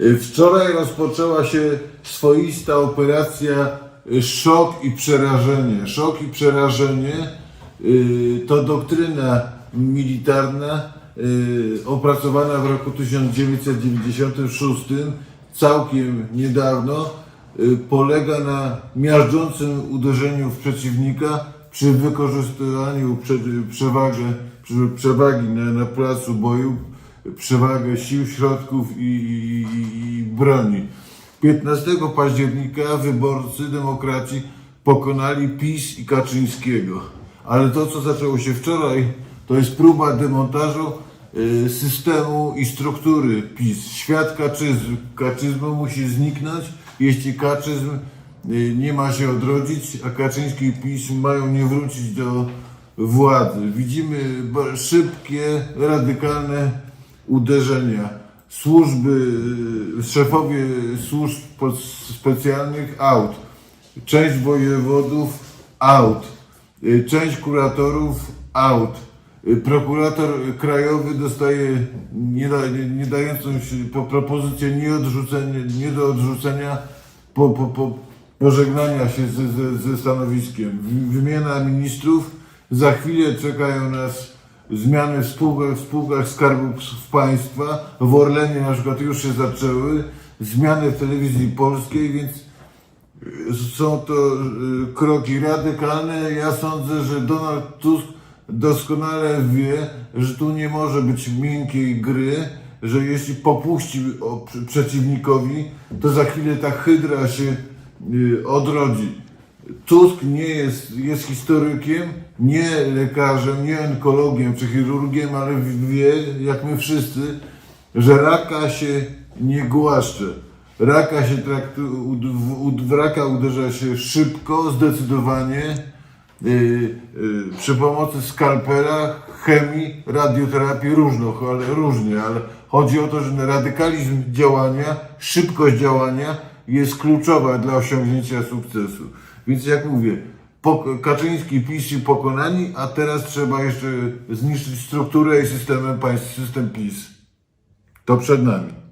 Y, Wczoraj rozpoczęła się swoista operacja y, szok i przerażenie. Szok i przerażenie y, to doktryna militarna opracowana w roku 1996, całkiem niedawno, polega na miażdżącym uderzeniu w przeciwnika przy wykorzystywaniu przewagi na, na placu boju, przewagę sił, środków i, i, i, broni. 15 października wyborcy demokraci pokonali PiS i Kaczyńskiego. Ale to, co zaczęło się wczoraj, to jest próba demontażu y, systemu i struktury PiS. Świat kaczyzmu, kaczyzmu musi zniknąć, jeśli kaczyzm y, nie ma się odrodzić, a Kaczyński i PiS mają nie wrócić do władzy. Widzimy szybkie, radykalne uderzenia. Służby, y, szefowie służb specjalnych out, część wojewodów out, y, część kuratorów out. Y, Prokurator krajowy dostaje nie, da, nie, nie dającą się po propozycję nie, nie do odrzucenia po, po, po pożegnania się ze, ze, ze stanowiskiem. Wy- Wymiana ministrów. Za chwilę czekają nas zmiany w spółkach, w spółkach Skarbu Państwa. W Orlenie na przykład już się zaczęły. Zmiany w telewizji polskiej, więc są to y, kroki radykalne. Ja sądzę, że Donald Tusk doskonale wie, że tu nie może być miękkiej gry, że jeśli popuści przeciwnikowi, to za chwilę ta hydra się y, odrodzi. Tusk nie jest, jest historykiem, nie lekarzem, nie onkologiem czy chirurgiem, ale wie, jak my wszyscy, że raka się nie głaszcze. Raka się traktu, w, raka uderza się szybko, zdecydowanie, yy, yy, przy pomocy skalpela, chemii, radioterapii różno, ale różnie, ale chodzi o to, że radykalizm działania, szybkość działania jest kluczowa dla osiągnięcia sukcesu. Więc jak mówię, Kaczyński PiS ci pokonani, a teraz trzeba jeszcze zniszczyć strukturę i systemem państw, system PiS. To przed nami.